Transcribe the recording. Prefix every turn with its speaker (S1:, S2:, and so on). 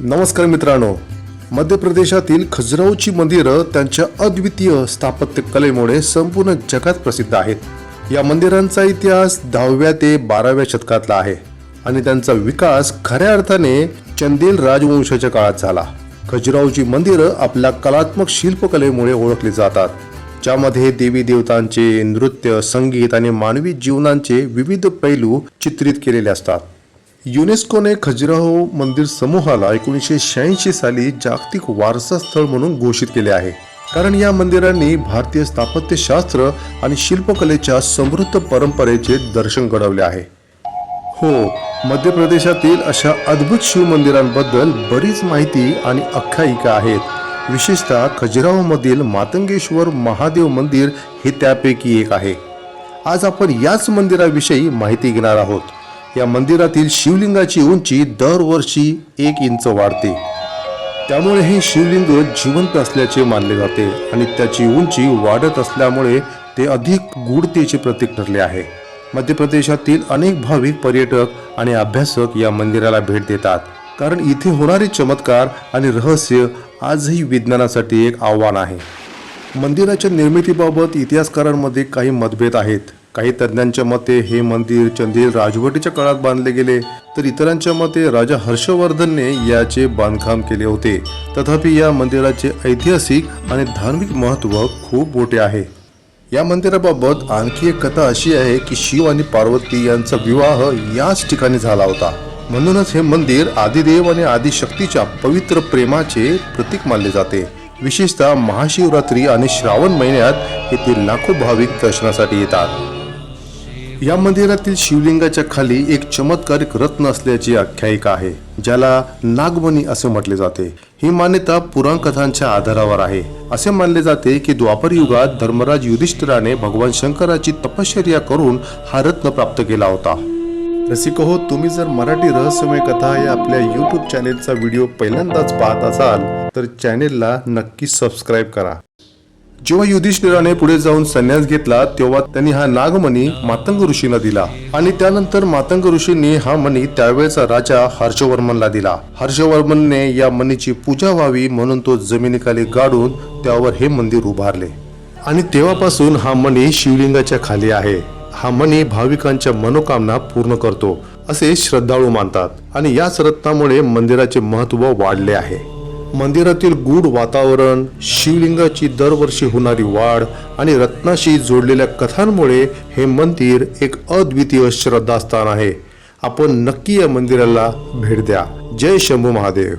S1: नमस्कार मित्रांनो. मध्य प्रदेशातील खजुराहोची मंदिरं त्यांच्या अद्वितीय स्थापत्य कलेमुळे संपूर्ण जगात प्रसिद्ध आहेत. या मंदिरांचा इतिहास दहाव्या ते बाराव्या शतकातला आहे आणि त्यांचा विकास खऱ्या अर्थाने चंदेल राजवंशाच्या काळात झाला. खजुराहोची मंदिरं आपल्या कलात्मक शिल्पकलेमुळे ओळखली जातात. ज्यामध्ये देवी देवतांचे नृत्य संगीत आणि मानवी जीवनांचे विविध पैलू चित्रित केलेले असतात. युनेस्कोने खजुराहो मंदिर समूहाला एकोणीसशे शहाऐंशी साली जागतिक वारसा स्थळ म्हणून घोषित केले आहे. कारण या मंदिरांनी भारतीय स्थापत्यशास्त्र आणि शिल्पकलेच्या समृद्ध परंपरेचे दर्शन घडवले आहे. हो मध्य प्रदेशातील अशा अद्भुत शिवमंदिरांबद्दल बरीच माहिती आणि आख्यायिका आहेत. विशेषतः खजुराहोमधील मातंगेश्वर महादेव मंदिर हे त्यापैकी एक आहे. आज आपण याच मंदिराविषयी माहिती घेणार आहोत. या मंदिरातील शिवलिंगाची उंची दरवर्षी एक इंच वाढते. त्यामुळे हे शिवलिंग जिवंत असल्याचे मानले जाते आणि त्याची उंची वाढत असल्यामुळे ते अधिक गूढतेचे प्रतीक ठरले आहे. मध्य प्रदेशातील अनेक भाविक पर्यटक आणि अभ्यासक या मंदिराला भेट देतात. कारण इथे होणारे चमत्कार आणि रहस्य आजही विज्ञानासाठी एक आव्हान आहे. मंदिराच्या निर्मितीबाबत इतिहासकारांमध्ये काही मतभेद आहेत. काही तज्ज्ञांच्या मते हे मंदिर चंदेल राजवटीच्या काळात बांधले गेले तर इतरांच्या मते राजा हर्षवर्धनने याचे बांधकाम केले होते. तथापि या मंदिराचे ऐतिहासिक आणि धार्मिक महत्त्व खूप मोठे आहे. या मंदिराबाबत आणखी एक कथा अशी आहे की शिव आणि पार्वती यांचा विवाह याच ठिकाणी झाला होता. म्हणूनच हे मंदिर आदिदेव आणि आदिशक्तीच्या पवित्र प्रेमाचे प्रतीक मानले जाते. विशेषतः महाशिवरात्री आणि श्रावण महिन्यात येथे लाखो भाविक दर्शनासाठी येतात. या मंदिरातील शिवलिंगाच्या खाली एक चमत्कारिक रत्न असल्याची आख्यायिका आहे ज्याला नागमणी असे म्हटले जाते. ही मान्यता पुराणकथांच्या आधारावर आहे. असे मानले जाते की द्वापर युगात धर्मराज युधिष्ठिराने भगवान शंकराची तपश्चर्या करून हा रत्न प्राप्त केला होता. रसिक हो तुम्ही जर मराठी रहस्यमय कथा या आपल्या यूट्यूब चॅनेलचा व्हिडिओ पहिल्यांदाच पाहत असाल तर चॅनेलला नक्की सबस्क्राईब करा. जेव्हा युधिष्ठिराने पुढे जाऊन संन्यास घेतला तेव्हा त्यांनी हा नागमणी मातंग ऋषीला दिला. आणि त्यानंतर मातंग ऋषींनी हा मणी त्यावेळेचा राजा हर्षवर्मनला दिला. हर्षवर्मनने या मणीची पूजा व्हावी म्हणून तो जमिनीखाली गाडून त्यावर हे मंदिर उभारले. आणि तेव्हापासून हा मणी शिवलिंगाच्या खाली आहे. हा मणी भाविकांच्या मनोकामना पूर्ण करतो असे श्रद्धाळू मानतात. आणि याच रत्नामुळे मंदिराचे महत्त्व वाढले आहे. मंदिरातील गूढ वातावरण शिवलिंगाची दरवर्षी होणारी वाढ आणि रत्नाशी जोडलेल्या कथांमुळे हे मंदिर एक अद्वितीय श्रद्धास्थान आहे. आपण नक्की या मंदिराला भेट द्या. जय शंभू महादेव.